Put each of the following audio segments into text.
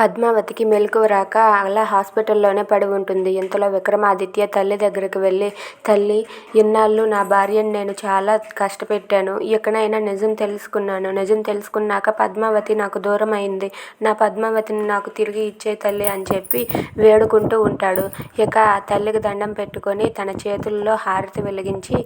పద్మావతికి మెలకువ రాక అలా హాస్పిటల్లోనే పడి ఉంటుంది. ఇంతలో విక్రమాదిత్య తల్లి దగ్గరికి వెళ్ళి తల్లి ఇన్నాళ్ళు నా భార్యను నేను చాలా కష్టపెట్టాను. ఇకనైనా నిజం తెలుసుకున్నాను. నిజం తెలుసుకున్నాక పద్మావతి నాకు దూరం అయింది. నా పద్మావతిని నాకు తిరిగి ఇచ్చే తల్లి అని చెప్పి వేడుకుంటూ ఉంటాడు. ఇక ఆ తల్లికి దండం పెట్టుకొని తన చేతుల్లో హారతి వెలిగించి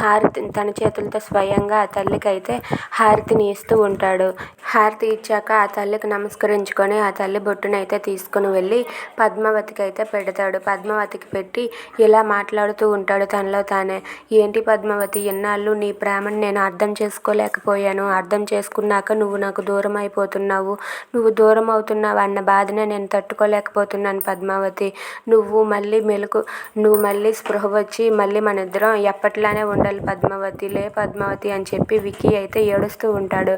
హారతి తన చేతులతో స్వయంగా ఆ తల్లికి అయితే హారతిని ఇస్తూ ఉంటాడు. హారతి ఇచ్చాక ఆ తల్లికి నమస్కరించుకొని ఆ తల్లి బొట్టునైతే తీసుకుని వెళ్ళి పద్మావతికి అయితే పెడతాడు. పద్మావతికి పెట్టి ఇలా మాట్లాడుతూ ఉంటాడు తనలో తానే. ఏంటి పద్మావతి ఎన్నాళ్ళు నీ ప్రేమను నేను అర్థం చేసుకోలేకపోయాను. అర్థం చేసుకున్నాక నువ్వు నాకు దూరం అయిపోతున్నావు. నువ్వు దూరం అవుతున్నావు అన్న బాధనే నేను తట్టుకోలేకపోతున్నాను పద్మావతి. నువ్వు మళ్ళీ మెలకు నువ్వు మళ్ళీ స్పృహ వచ్చి మళ్ళీ మన ఇద్దరం ఎప్పట్లానే ఉండాలి పద్మావతి. లే పద్మావతి అని చెప్పి విక్కీ అయితే ఏడుస్తూ ఉంటాడు.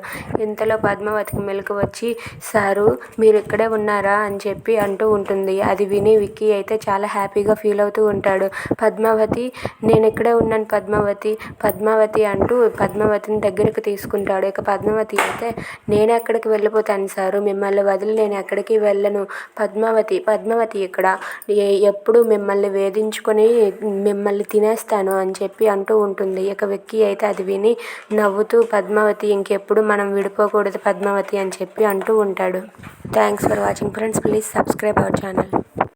ఇంతలో పద్మావతికి మెలకు వచ్చి సారు మీరు ఇక్కడే ఉన్నారా? అని చెప్పి అంటూ ఉంటుంది. అది విని విక్కీ అయితే చాలా హ్యాపీగా ఫీల్ అవుతూ ఉంటాడు. పద్మావతి నేను ఇక్కడే ఉన్నాను పద్మావతి. పద్మావతి అంటూ పద్మావతిని దగ్గరికి తీసుకుంటాడు. ఇక పద్మావతి అయితే నేను ఎక్కడికి వెళ్ళిపోతాను సారు. మిమ్మల్ని వదిలి నేను ఎక్కడికి వెళ్ళను. పద్మావతి పద్మావతి ఇక్కడ. ఏ- ఎప్పుడు మిమ్మల్ని వేధించుకొని మిమ్మల్ని తినేస్తాను అని చెప్పి అంటూ ఉంటుంది. ఇక విక్కీ అయితే అది విని నవ్వుతూ పద్మావతి ఇంకెప్పుడు మనం విడిపోకూడదు పద్మావతి అని చెప్పి అంటూ ఉంటాడు. Thanks for watching friends please subscribe our channel